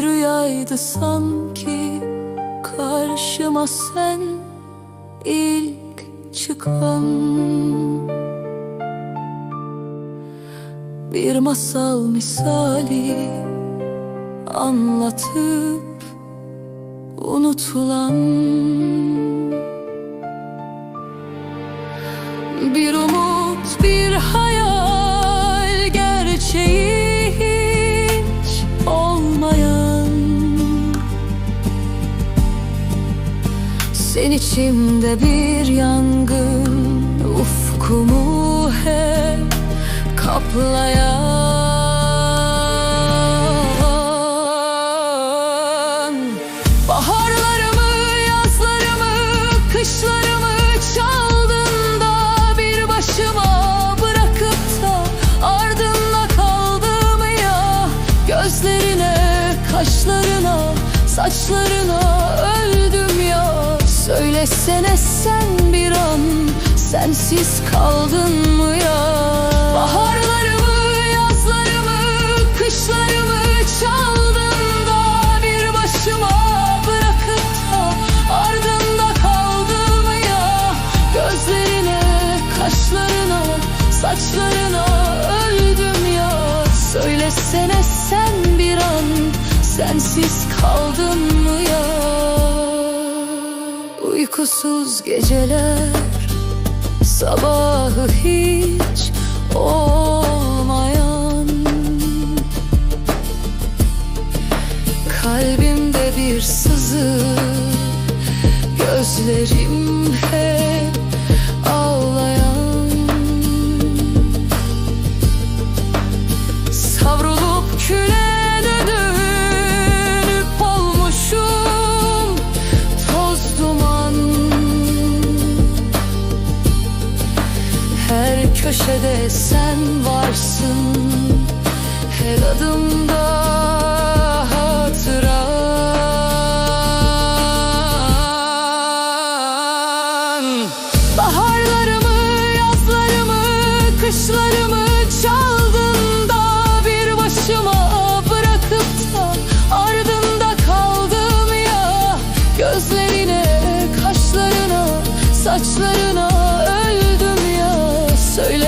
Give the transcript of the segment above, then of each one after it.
çıktı sanki Karşıma sen ilk çıkan. Bir masal misali Anlatıp unutulan. Bir umut, bir Sen içimde bir yangın Ufkumu hep kaplayan. Baharlarımı, yazlarımı, kışlarımı çaldın da Bir başıma bırakıp da ardında kaldım ya. Gözlerine, kaşlarına, saçlarına ya Söylesene sen bir an sensiz kaldın mı ya? Baharlarımı, yazlarımı, kışlarımı çaldın da Bir başıma bırakıp da ardında kaldım ya? Gözlerine, kaşlarına, saçlarına öldüm ya. Söylesene sen bir an sensiz kaldın mı ya Uykusuz geceler Sabahı hiç olmayan. Kalbimde bir sızı Gözlerim hep köşede sen varsın. Her adımda hatıran Baharlarımı, yazlarımı, kışlarımı çaldın da Bir başıma bırakıp da ardında kaldım ya. Gözlerine, kaşlarına, saçlarına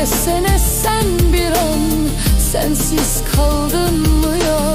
Söylesene sen bir an sensiz kaldın mı ya